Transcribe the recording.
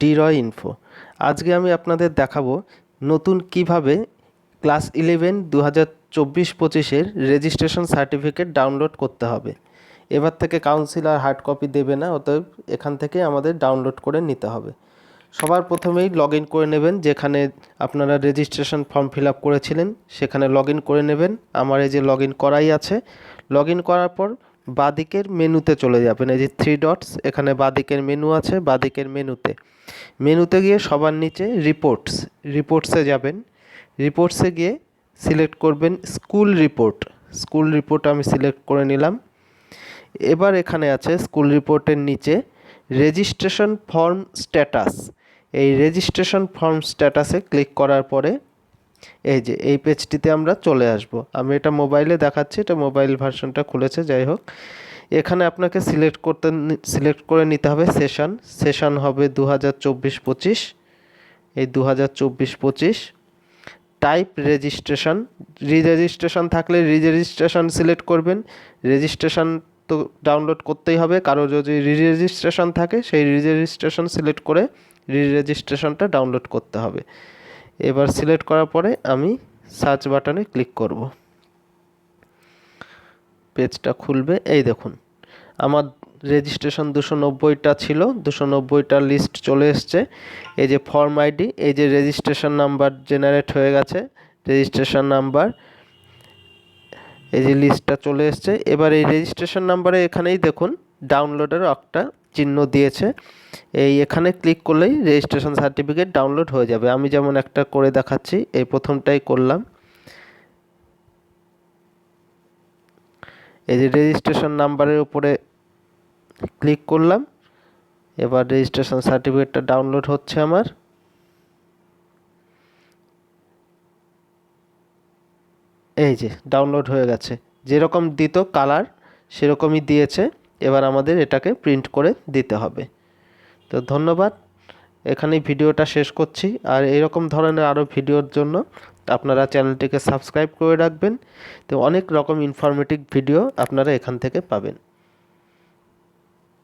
ডিরয় info. আজকে আমি আপনাদের দেখাবো নতুন কীভাবে ক্লাস ইলেভেন দু হাজার চব্বিশ পঁচিশের রেজিস্ট্রেশন সার্টিফিকেট ডাউনলোড করতে হবে। এবার থেকে কাউন্সিলর হার্ড কপি দেবে না, অতএব এখান থেকে আমাদের ডাউনলোড করে নিতে হবে। সবার প্রথমেই লগ ইন করে নেবেন, যেখানে আপনারা রেজিস্ট্রেশন ফর্ম ফিল আপ করেছিলেন, সেখানে লগ ইন করে নেবেন। আমার এই যে লগ ইন করাই আছে লগ ইন করার পর বাদিকের মেনুতে চলে যাবেন। এই যে থ্রি ডটস এখানে বাদিকের মেনু আছে, বাদিকের মেনুতে। মেনুতে গিয়ে সবার নিচে রিপোর্টস রিপোর্টসে যাবেন। রিপোর্টসে গিয়ে সিলেক্ট করবেন স্কুল রিপোর্ট স্কুল রিপোর্ট আমি সিলেক্ট করে নিলাম। এবার এখানে আছে স্কুল রিপোর্টের নিচে রেজিস্ট্রেশন ফর্ম স্ট্যাটাস এই রেজিস্ট্রেশন ফর্ম স্ট্যাটাসে ক্লিক করার পরে এই যে, এই পেজটিতে আমরা চলে আসব। আমি এটা মোবাইলে দেখাচ্ছি, এটা মোবাইল ভার্সনটা খুলেছে, যাই হোক। এখানে আপনাকে সিলেক্ট করতে সিলেক্ট করে নিতে হবে সেশন সেশন হবে দু হাজার চব্বিশ পঁচিশ। এই দু হাজার চব্বিশ পঁচিশ। টাইপ রেজিস্ট্রেশন রি রেজিস্ট্রেশন থাকলে রি রেজিস্ট্রেশন সিলেক্ট করবেন। রেজিস্ট্রেশন তো ডাউনলোড করতেই হবে। কারও যদি রি রেজিস্ট্রেশন থাকে, সেই রি রেজিস্ট্রেশন সিলেক্ট করে রি রেজিস্ট্রেশনটা ডাউনলোড করতে হবে। এবার সিলেক্ট করার পরে আমি সার্চ বাটনে ক্লিক করব। পেজটা খুলবে, এই দেখুন। আমার রেজিস্ট্রেশন দুশো নব্বইটা ছিল, দুশো নব্বইটা লিস্ট চলে এসছে। এই যে ফর্ম আইডি এই যে রেজিস্ট্রেশন নাম্বার জেনারেট হয়ে গেছে রেজিস্ট্রেশন নাম্বার এই যে লিস্টটা চলে এসছে। এবার এই রেজিস্ট্রেশন নাম্বারে এখানেই দেখুন ডাউনলোডের একটা চিহ্ন দিয়েছে। এই এখানে ক্লিক করলেই রেজিস্ট্রেশন সার্টিফিকেট ডাউনলোড হয়ে যাবে। আমি যেমন একটা করে দেখাচ্ছি, এই প্রথমটাই করলাম। এই যে রেজিস্ট্রেশন নাম্বারের উপরে ক্লিক করলাম। এবার রেজিস্ট্রেশন সার্টিফিকেটটা ডাউনলোড হচ্ছে আমার। এই যে ডাউনলোড হয়ে গেছে। যেরকম দিত কালার সেরকমই দিয়েছে। এবার আমাদের এটাকে প্রিন্ট করে দিতে হবে। তো ধন্যবাদ। এখানে ভিডিওটা শেষ করছি। আর এরকম ধরনের আরও ভিডিওর জন্য আপনারা চ্যানেলটিকে সাবস্ক্রাইব করে রাখবেন। তো অনেক রকম ইনফরমেটিভ ভিডিও আপনারা এখান থেকে পাবেন।